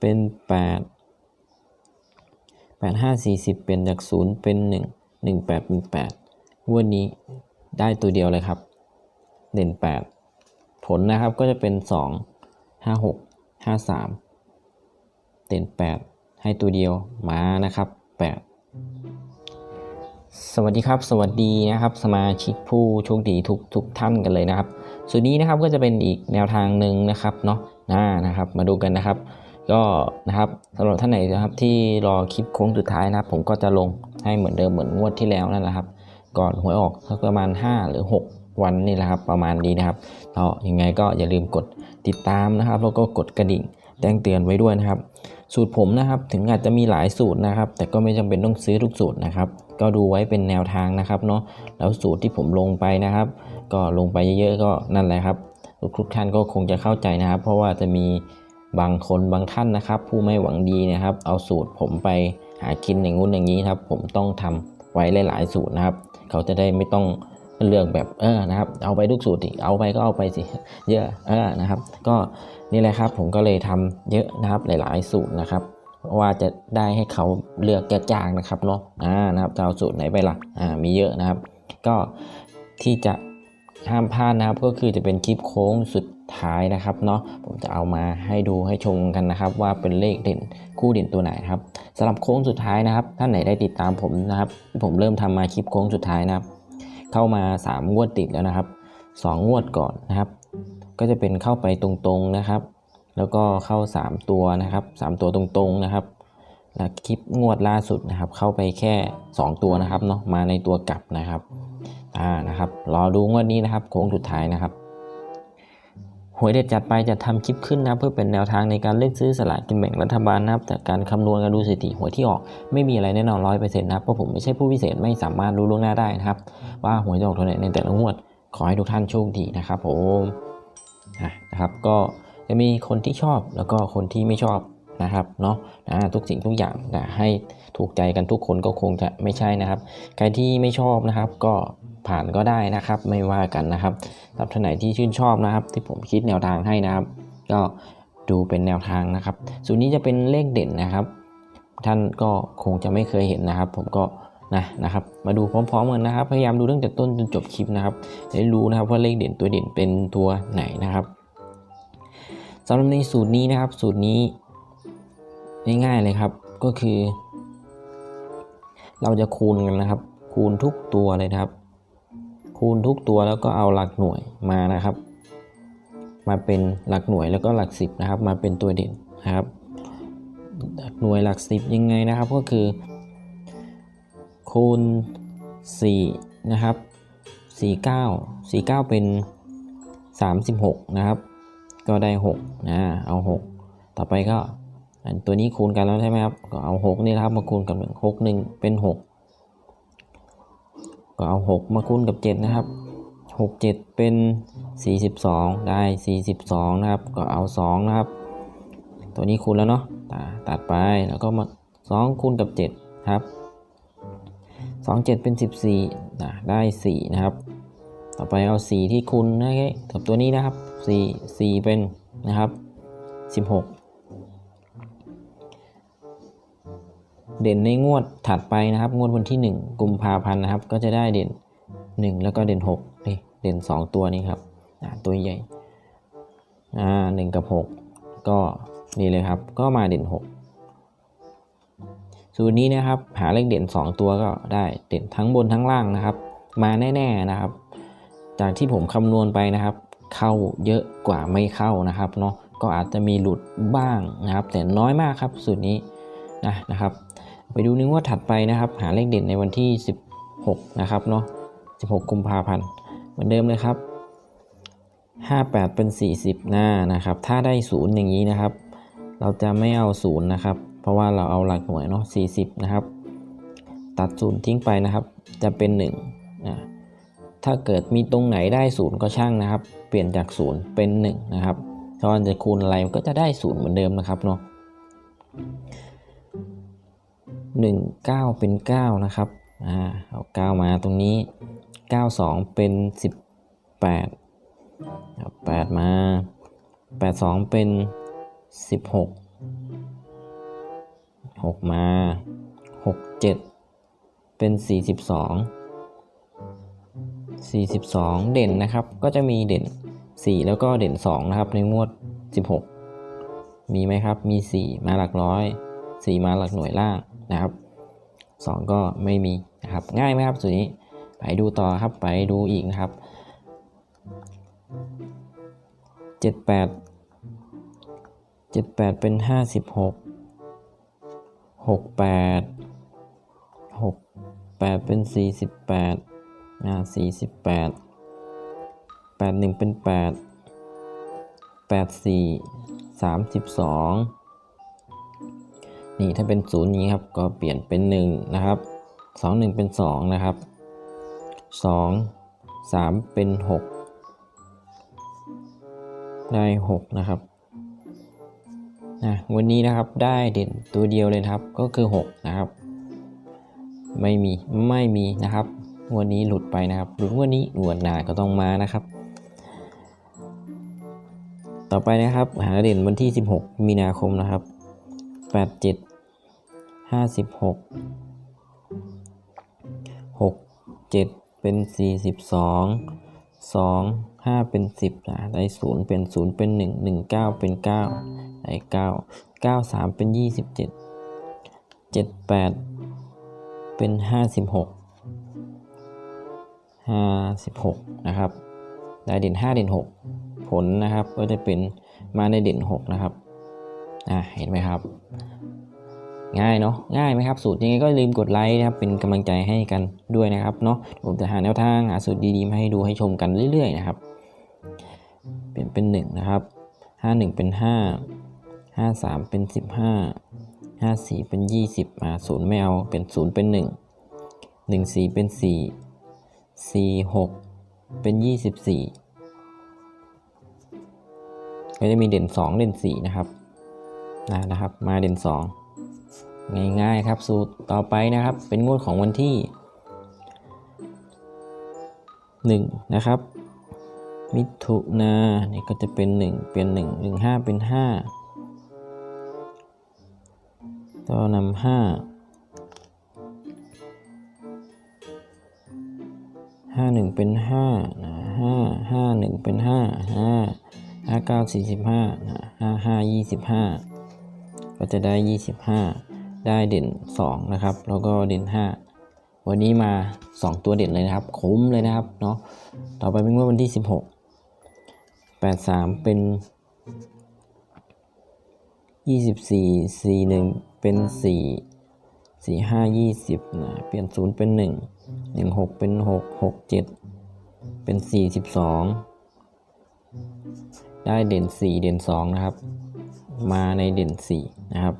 เป็นแปดแปดห้าสี่สิบเปลี่ยนจากศูนย์เป็นหนึ่งหนึ่งแปดเป็นแปดงวันนี้ได้ตัวเดียวเลยครับ เด่นแปดผลนะครับก็จะเป็นสองห้าหกห้าสามเด่นแปดให้ตัวเดียวมานะครับแปดสวัสดีครับ สวัสดีนะครับ สมาชิกผู้โชคดีทุกทุกท่านกันเลยนะครับส่วนนี้นะครับก็จะเป็นอีกแนวทางหนึ่งนะครับเนาะน่านะครับ มาดูกันนะครับ ก็นะครับสำหรับท่านไหนนะครับที่รอคลิปโค้งสุดท้ายนะครับ ผมก็จะลงให้เหมือนเดิมเหมือนงวดที่แล้วนั่นแหละครับ ก่อนหวยออกสักประมาณ 5 หรือ 6 วันนี่แหละครับ ประมาณนี้นะครับก็ยังไงก็อย่าลืมกดติดตามนะครับ แล้วก็กดกระดิ่งแจ้งเตือนไว้ด้วยนะครับ สูตรผมนะครับ ถึงอาจจะมีหลายสูตรนะครับ แต่ก็ไม่จำเป็นต้องซื้อทุกสูตรนะครับ ก็ดูไว้เป็นแนวทางนะครับเนาะแล้วสูตรที่ผมลงไปนะครับ ก็ลงไปเยอะๆก็นั่นแหละครับทุกท่านก็คงจะเข้าใจนะครับ เพราะว่าจะมี บางคนบางท่านนะครับ ผู้ไม่หวังดีนะครับ เอาสูตรผมไปหากินอย่างงู้นอย่างนี้ครับ ผมต้องทำไว้หลาย ๆ สูตรนะครับ เขาจะได้ไม่ต้องเลือกแบบเออนะครับ เอาไปทุกสูตรดิเอาไปก็เอาไปสิเยอะเออนะครับ ก็นี่แหละครับ ผมก็เลยทำเยอะนะครับหลาย ๆ สูตรนะครับว่าจะได้ให้เขาเลือกยากๆนะครับเนาะอ่านะครับจะเอาสูตรไหนไปล่ะอ่ามีเยอะนะครับ ก็ที่จะห้ามพลาดนะครับก็คือจะเป็นคลิปโค้งสุด ท้ายนะครับเนาะผมจะเอามาให้ดูให้ชมกันนะครับ ว่าเป็นเลขเด่นคู่เด่นตัวไหนครับสำหรับโค้งสุดท้ายนะครับท่านไหนได้ติดตามผมนะครับ ผมเริ่มทำมาคลิปโค้งสุดท้ายนะครับ เข้ามา 3 งวดติดแล้วนะครับ 2 งวดก่อนนะครับ ก็จะเป็นเข้าไปตรงๆนะครับ แล้วก็เข้า 3 ตัวนะครับ 3 ตัวตรงๆนะครับและคลิปงวดล่าสุดนะครับ เข้าไปแค่ 2 ตัวนะครับเนาะมาในตัวกลับนะครับอ่านะครับรอดูงวดนี้นะครับโค้งสุดท้ายนะครับ หวยเด็ดจัดไปจะทำคลิปขึ้นนะเพื่อเป็นแนวทางในการเลือกซื้อสลากกินแบ่งรัฐบาลนะครับแต่การคำนวณการดูสถิติหวยที่ออก ไม่มีอะไรแน่นอนร้อยเปอร์เซ็นต์นะเพราะผมไม่ใช่ผู้พิเศษไม่สามารถรู้ล่วงหน้าได้นะครับ ว่าหวยจะออกเท่าไหร่ในแต่ละงวด ขอให้ทุกท่านโชคดีนะครับผมนะครับก็จะมีคนที่ชอบแล้วก็คนที่ไม่ชอบนะครับเนาะนะทุกสิ่งทุกอย่างนะให้ถูกใจกันทุกคนก็คงจะไม่ใช่นะครับ ใครที่ไม่ชอบนะครับก็ ผ่านก็ได้นะครับ ไม่ว่ากันนะครับสำหรับท่านไหนที่ชื่นชอบนะครับ ที่ผมคิดแนวทางให้นะครับ ก็ดูเป็นแนวทางนะครับส่วนนี้จะเป็นเลขเด่นนะครับ ท่านก็คงจะไม่เคยเห็นนะครับ ผมก็นะนะครับ มาดูพร้อมๆกันนะครับ พยายามดูตั้งแต่ต้นจนจบคลิปนะครับจะได้รู้นะครับว่าเลขเด่นตัวเด่นเป็นตัวไหนนะครับสำหรับในสูตรนี้นะครับ สูตรนี้ง่ายๆเลยครับ ก็คือ เราจะคูณกันนะครับ คูณทุกตัวเลยนะครับ คูณทุกตัวแล้วก็เอาหลักหน่วยมานะครับ มาเป็นหลักหน่วยแล้วก็หลักสิบนะครับ มาเป็นตัวเด่นนะครับ หน่วยหลักสิบยังไงนะครับก็คือ คูณ4นะครับ49 49 เป็น 36 นะครับ ก็ได้6นะเอา 6 ต่อไปก็ตัวนี้คูณกันแล้วใช่ไหมครับ ก็เอา 6 นี่นะครับมาคูณกับ1 6 1 เป็น 6 ก็เอา 6 มาคูณกับ 7 นะครับ 6 7 เป็น 42 ได้ 42 นะครับ ก็เอา 2 นะครับ ตัวนี้คูณแล้วเนาะตัดไปแล้วก็มา 2 คูณกับ 7 ครับ 2 7 เป็น 14นะได้ 4 นะครับ ต่อไปเอา 4 ที่คูณนะครับกับตัวนี้นะครับ 4 4 เป็นนะครับ 16 เด่นในงวดถัดไปนะครับ งวดวันที่ 1 กุมภาพันธ์นะครับ ก็จะได้เด่น 1 แล้วก็เด่น6นี่เด่น 2 ตัวนี้ครับตัวใหญ่อ่า1กับ 6 ก็นี่เลยครับ ก็มาเด่น 6 สูตรนี้นะครับ หาเลขเด่น 2 ตัวก็ได้เด่นทั้งบนทั้งล่างนะครับ มาแน่ๆนะครับ จากที่ผมคำนวณไปนะครับ เข้าเยอะกว่าไม่เข้านะครับเนาะก็อาจจะมีหลุดบ้างนะครับ แต่น้อยมากครับสูตรนี้นะนะครับ ไปดูในงวดถัดไปนะครับ หาเลขเด่นในวันที่ 16 นะครับเนาะ 16 กุมภาพันธ์ เหมือนเดิมเลยครับ 58 เป็น 40 หน้านะครับ ถ้าได้ศูนย์อย่างนี้นะครับ เราจะไม่เอาศูนย์นะครับ เพราะว่าเราเอาหลักหน่วยเนาะ 40 นะครับ ตัดศูนย์ทิ้งไปนะครับ จะเป็น1นะถ้าเกิดมีตรงไหนได้ศูนย์ก็ช่างนะครับ เปลี่ยนจากศูนย์เป็น 1 นะครับถ้าวันจะคูณอะไรมันก็จะได้ศูนย์เหมือนเดิมนะครับเนาะ 1 9 เป็น 9 นะครับอ่าเอา 9 มาตรงนี้ 92 เป็น 18เอา8มา 82 เป็น 16หกมาหกเจ็ดเป็นสี่สิบสองสี่สิบสองเด่นนะครับ ก็จะมีเด่นสี่แล้วก็เด่นสองนะครับ ในงวดสิบหกมีไหมครับ มีสี่มาหลักร้อยสี่มาหลักหน่วยล่าง นะครับ 2 ก็ไม่มีนะครับ ง่ายไหมครับสูตรนี้ไปดูต่อครับไปดูอีกนะครับ 78 78 เป็น 56 68 68 เป็น 48นะ48 81 เป็น 8 84 32 นี่ถ้าเป็นศูนย์นี้ครับก็เปลี่ยนเป็นหนึ่งนะครับสองหนึ่งเป็นสองนะครับสองสามเป็นหกได้หกนะครับนะวันนี้นะครับได้เด่นตัวเดียวเลยครับก็คือหกนะครับ ไม่มีไม่มีนะครับวันนี้หลุดไปนะครับหลุดวันนี้งวดหนาก็ต้องมานะครับ ต่อไปนะครับ หาเด่นวันที่ 16 มีนาคมนะครับ 87 56 6 7เป็น42 2 5เป็น10นะได้0เป็น0เป็น1 1 9เป็น9ได้9 9 3เป็น27 7 8เป็น56 56นะครับ ได้เด่น5เด่น6ผลนะครับก็จะเป็นมาในเด่น6นะครับอ่าเห็นไหมครับ ง่ายเนาะง่ายไหมครับสูตรยังไงก็ลืมกดไลค์นะครับเป็นกำลังใจให้กันด้วยนะครับเนาะผมจะหาแนวทางหาสูตรดีๆมาให้ดูให้ชมกันเรื่อยๆนะครับ เปลี่ยนเป็น1นะครับ51 เป็น 5 53 เป็น 15 54 เป็น 20อ่า0ไม่เอาเป็น 0 เป็น 1 1 4 เป็น 4 4 6 เป็น 24 ก็จะมีเด่น 2 เด่น 4 นะครับนะนะครับ มาเด่น 2 ง่ายๆครับสูตรต่อไปนะครับ เป็นงวดของวันที่ 1 นะครับ มิถุนานี่ก็จะเป็น 1 เป็น 1 1 5 เป็น5ต่อนำห้าห้าหนึ่งเป็นห้านะห้าห้าหนึ่งเป็นห้าห้าห้าเก้าสี่สิบห้านะห้าห้ายี่สิบห้าก็จะได้ยี่สิบห้า ได้เด่นสองนะครับ แล้วก็เด่นห้าวันนี้มาสองตัวเด่นเลยนะครับ คุ้มเลยนะครับเนาะต่อไปเป็นงวดวันที่สิบหกแปดสามเป็นยี่สิบสี่สี่หนึ่งเป็นสี่สี่ห้ายี่สิบนะเปลี่ยนศูนย์เป็นหนึ่งหนึ่งหกเป็นหกหกเจ็ดเป็นสี่สิบสองได้เด่นสี่เด่นสองนะครับ มาในเด่นสี่นะครับ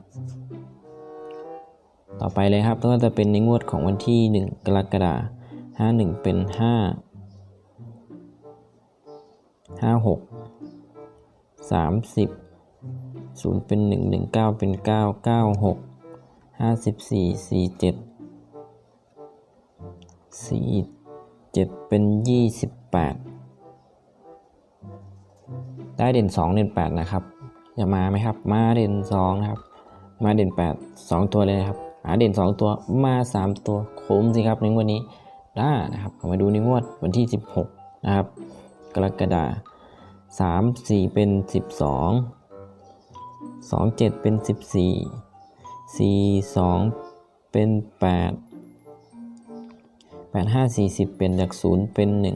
ต่อไปเลยครับก็จะเป็นในงวดของวันที่หนึ่งกรกฎาห้าหนึ่งเป็นห้าห้าหกสามสิบศูนย์เป็นหนึ่งหนึ่งเก้าเป็นเก้าเก้าหกห้าสิบสี่สี่เจ็ดสี่เจ็ดเป็นยี่สิบแปดได้เด่นสองเด่นแปดนะครับ จะมาไหมครับ มาเด่นสองนะครับ มาเด่นแปดสองตัวเลยนะครับาเด่น 2 ตัวมา 3 ตัวคุ้มสิครับในงวดนี้ได้นะครับมาดูในงวดวันที่ 16 นะครับ กรกฎาคม3 4 เป็น 12 2 7 เป็น 14 4 2 เป็น 8 8 5 40 เป็นจาก 0 เป็น 1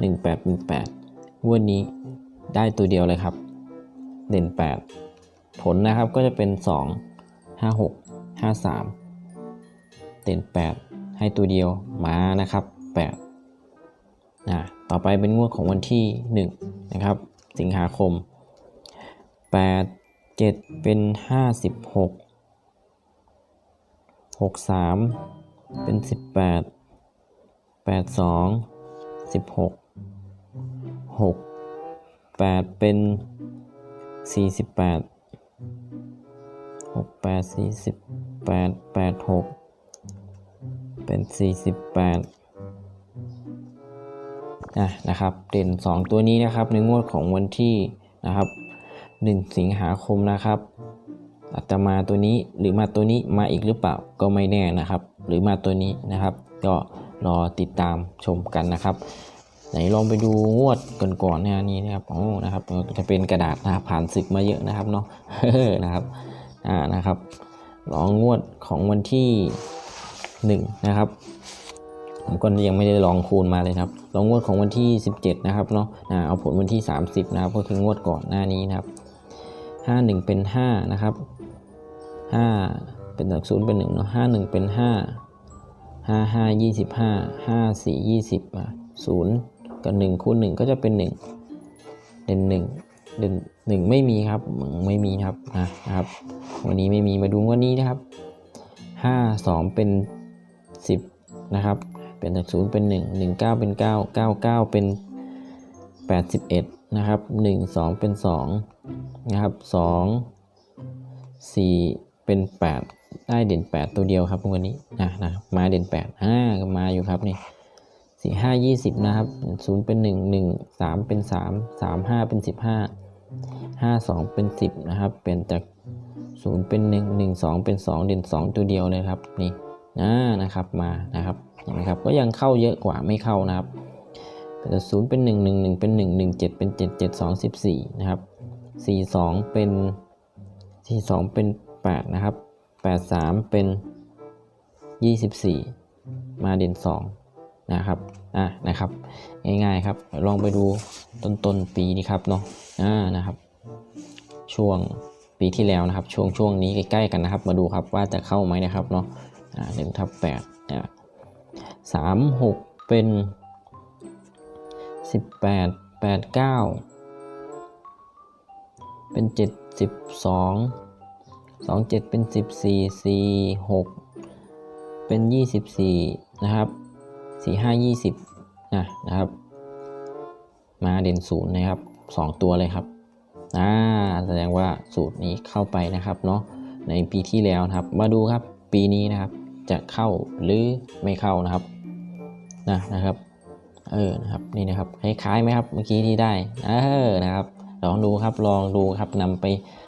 1 8 เป็น8งวดนี้ได้ตัวเดียวเลยครับ เด่น 8 ผลนะครับก็จะเป็น 2 5 6 5 3 ษ 8 ให้ตัวเดียวมานะครับ8นะต่อไปเป็นงวดของวันที่ 1 นะครับ สิงหาคม 8 7 เป็น 56 63 เป็น 18 82 16 6 8 เป็น 48 6 8 48 8 6 เป็นสี่สิบแปดอะนะครับเด่นสองตัวนี้นะครับในงวดของวันที่นะครับ 1 สิงหาคมนะครับอาจจะมาตัวนี้หรือมาตัวนี้มาอีกหรือเปล่าก็ไม่แน่นะครับ หรือมาตัวนี้นะครับ ก็รอติดตามชมกันนะครับ ไหนลองไปดูงวดก่อนๆเนี่ยนี่นะครับโอ้นะครับจะเป็นกระดาษนะผ่านศึกมาเยอะนะครับเนาะนะครับอ่านะครับลองงวดของวันที่ หนึ่งนะครับผมก็ยังไม่ได้ลองคูณมาเลยครับลองงวดของวันที่ 17 นะครับเนาะเอาผลวันที่ 30 นะครับ ก็คืองวดก่อนหน้านี้นะครับ 51 เป็น 5 นะครับ 5 เป็นหลักศูนย์เป็น1เนาะ51 เป็น 5 5 5 25 5 4 20อะ0กับ 1 คูณ 1 ก็จะเป็น 1 เด่น 1 เด่น 1 ไม่มีครับ ไม่มีครับนะครับ วันนี้ไม่มีมาดูวันนี้นะครับ 5 2 เป็น 10 นะครับ เป็นจากศูนย์เป็น 1 1 9 เป็น 9 9 9 เป็น 81 นะครับ 1 2 เป็น 2 นะครับ 2 4 เป็น 8 ได้เด่น 8 ตัวเดียวครับวันนี้นะนะมาเด่น 8 5ก็มาอยู่ครับนี่4 5 20นะครับ0เป็น1 1 3เป็น3 3 5เป็น15 5 2เป็น10นะครับ เป็นจาก0เป็น1 1 2เป็น2เด่น2ตัวเดียวเลยครับนี่ นะนะครับมานะครับเห็นไหมครับก็ยังเข้าเยอะกว่าไม่เข้านะครับแต่ศูนย์เป็นหนึ่งหนึ่งหนึ่งเป็นหนึ่งหนึ่งเจ็ดเป็นเจ็ดเจ็ดสองสิบสี่นะครับสี่สองเป็นสี่สองเป็นแปดนะครับแปดสามเป็นยี่สิบสี่มาเด่นสองนะครับอะนะครับง่ายๆครับลองไปดูต้นต้นปีนี้ครับเนาะอ่านะครับ ช่วงปีที่แล้วนะครับ ช่วงช่วงนี้ใกล้ๆกันนะครับ มาดูครับว่าจะเข้าไหมนะครับเนาะ หนึ่งทับแปดนะสามหกเป็นสิบแปดแปดเก้าเป็นเจ็ดสิบสองสองเจ็ดเป็นสิบสี่สี่หกเป็นยี่สิบสี่นะครับสี่ห้ายี่สิบนะนะครับ มาเด่นศูนย์นะครับสองตัวเลยครับอ่าแสดงว่าสูตรนี้เข้าไปนะครับเนาะในปีที่แล้วครับมาดูครับ ปีนี้นะครับจะเข้าหรือไม่เข้านะครับนะนะครับเออนะครับนี่นะครับคล้ายๆไหมครับเมื่อกี้ที่ได้เออนะครับลองดูครับลองดูครับนำไป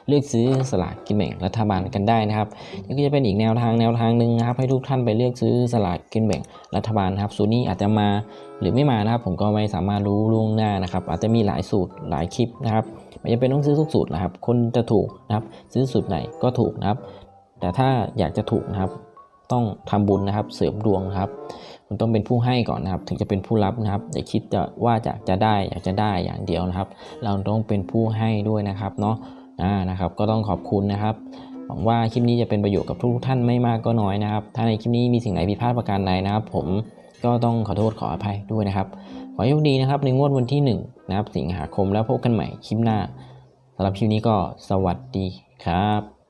เลือกซื้อสลากกินแบ่งรัฐบาลกันได้นะครับนี่ก็จะเป็นอีกแนวทางแนวทางหนึ่งนะครับ ให้ทุกท่านไปเลือกซื้อสลากกินแบ่งรัฐบาลนะครับสูตรนี้อาจจะมาหรือไม่มานะครับ ผมก็ไม่สามารถรู้ล่วงหน้านะครับ อาจจะมีหลายสูตรหลายคลิปนะครับไม่จำเป็นต้องซื้อทุกสูตรนะครับ คนจะถูกนะครับ ซื้อสูตรไหนก็ถูกนะครับ แต่ถ้าอยากจะถูกนะครับ ต้องทำบุญนะครับ เสริมดวงนะครับมันต้องเป็นผู้ให้ก่อนนะครับ ถึงจะเป็นผู้รับนะครับอย่าคิดจะว่าจะจะได้อยากจะได้อย่างเดียวนะครับ เราต้องเป็นผู้ให้ด้วยนะครับเนาะนะครับ ก็ต้องขอบคุณนะครับหวังว่าคลิปนี้จะเป็นประโยชน์กับทุกท่านไม่มากก็น้อยนะครับ ถ้าในคลิปนี้มีสิ่งไหนผิดพลาดประการใดนะครับ ผมก็ต้องขอโทษขออภัยด้วยนะครับ ขอให้โชคดีนะครับในงวดวันที่ 1 นะครับ สิงหาคมแล้วพบกันใหม่คลิปหน้าสำหรับคลิปนี้ก็สวัสดีครับ